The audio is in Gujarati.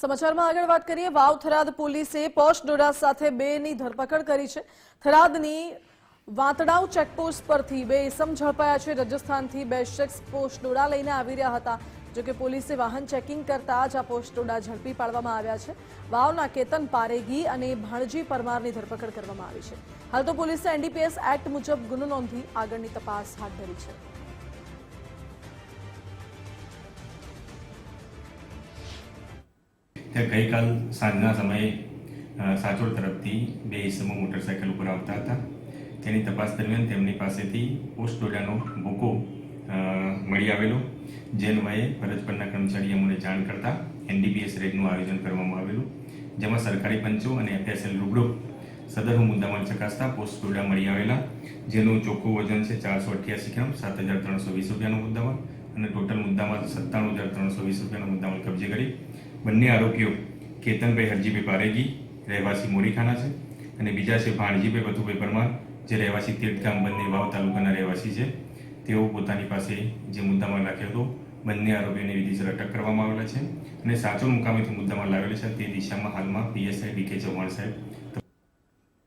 સમાચારમાં આગળ વાત કરીએ. વાવ થરાદ પોલીસે પોશ ડોડા સાથે બેની ધરપકડ કરી છે. થરાદની વાંતડાવ ચેકપોસ્ટ પરથી બે ઇસમ ઝડપાયા છે. રાજસ્થાનથી બે શખ્સ પોસ્ટ ડોડા લઈને આવી રહ્યા હતા. જોકે પોલીસે વાહન ચેકિંગ કરતા જ આ પોસ્ટ ડોડા ઝડપી પાડવામાં આવ્યા છે. વાવના કેતન પારેગી અને ભાણજી પરમારની ધરપકડ કરવામાં આવી છે. હાલ તો પોલીસે એનડીપીએસ એક્ટ મુજબ ગુનો નોંધી આગળની તપાસ હાથ ધરી છે. તે ગઈકાલ સાંજના સમયે સાચોડ તરફથી બે ઇસમો મોટરસાયકલ ઉપર આવતા હતા. તેની તપાસ દરમિયાન તેમની પાસેથી પોસ્ટ ડોડાનો ભૂકો મળી આવેલો, જે અન્વયે ફરજ પરના કર્મચારી અમને જાણ કરતા એનડીપીએસ રેડનું આયોજન કરવામાં આવેલું, જેમાં સરકારી પંચો અને એફએસએલ રૂબરૂ સદર મુદ્દામાં ચકાસતા પોસ્ટ ડોડા મળી આવેલા, જેનું ચોખ્ખું વજન છે ચારસો અઠ્યાસી ગ્રામ, સાત હજાર ત્રણસો વીસ રૂપિયાનો મુદ્દામાલ. અને ટોટલ મુદ્દામાં સત્તાણું હજાર ત્રણસો વીસ રૂપિયાના મુદ્દામાં કબજે કરી. બંને આરોપીઓ કેતનભાઈ હરજીભાઈ પારેગી, રહેવાસી મોરીખાના છે અને બીજા છે ભાણજીભાઈ વતુભાઈ પરમાર, જે રહેવાસી તીર્થગામ બંને વાવ તાલુકાના રહેવાસી છે. તેઓ પોતાની પાસે જે મુદ્દામાં રાખ્યો હતો, બંને આરોપીઓને વિધિસર અટક કરવામાં આવેલા છે અને સાચો મુકામેથી મુદ્દામાં લાવેલા છે તે દિશામાં હાલમાં પીએસઆઈ ડીકે ચૌહાણ સાહેબ